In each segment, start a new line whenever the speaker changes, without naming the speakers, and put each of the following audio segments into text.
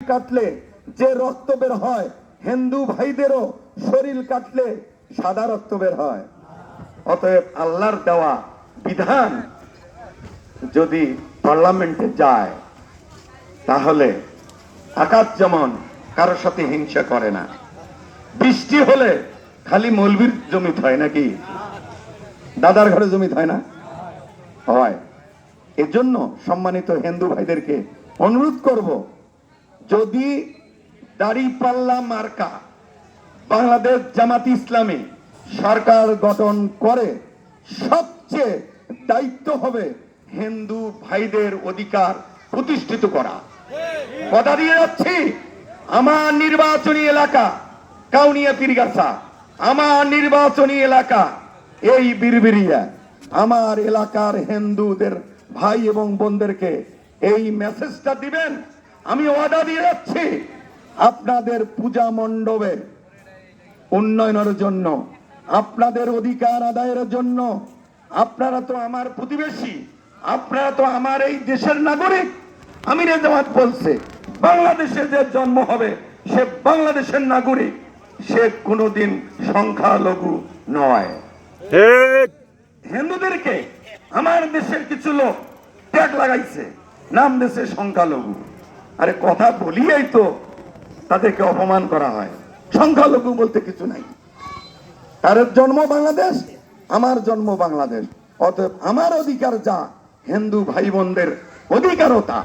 কাটলে যে রক্ত বের হয়, হিন্দু ভাইদেরও শরীর কাটলে সাদা রক্ত বের হয়। অতএব আল্লাহর দেওয়া বিধান যদি পার্লামেন্টে যায়, তাহলে আকাশ যেমন কারোর সাথে হিংসা করে না, বৃষ্টি হলে খালি মৌলবীর জমি হয় নাকি? দাদার ঘরে জমি হয় না? হয়। এজন্য সম্মানিত হিন্দু ভাইদেরকে অনুরোধ করব যদি দাড়িপাল্লা মার্কা বাংলাদেশ জামাত ইসলামী সরকার গঠন করে, সবচেয়ে দায়িত্ব হবে হিন্দু ভাইদের অধিকার প্রতিষ্ঠিত করা। কথা দিয়ে যাচ্ছি, আমার নির্বাচনী এলাকা কাউনিয়া পীরগাছা, আমার নির্বাচনী এলাকা এই বিরবিরিয়া আমার এলাকার হিন্দুদের ভাই এবং বোনদেরকে এই মেসেজটা দিবেন আমি ওয়াদা দিয়ে যাচ্ছি আপনাদের পূজা মণ্ডপে উন্নয়নের জন্য আপনাদের অধিকার আদায়ের জন্য আপনারা তো আমার প্রতিবেশী আপনারা তো আমার এই দেশের নাগরিক। আমির জামাত বলছে বাংলাদেশে যে জন্ম হবে সে বাংলাদেশের নাগরিক সে কোনোদিন সংখ্যালঘু নয়। হিন্দুদেরকে আমার দেশের কিছু লোক ট্যাগ লাগাইছে নাম দেশে সংখ্যালঘু। আরে কথা বলিয়াই তো তাদেরকে অপমান করা হয়। সংখ্যালঘু বলতে কিছু নাই। তার জন্ম বাংলাদেশ, আমার জন্ম বাংলাদেশ। অতএব আমার অধিকার যা, হিন্দু ভাই বোনদের অধিকারও তা।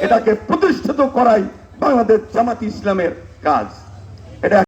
এটাকে প্রতিষ্ঠিত করাই বাংলাদেশ জামাত ইসলামের কাজ।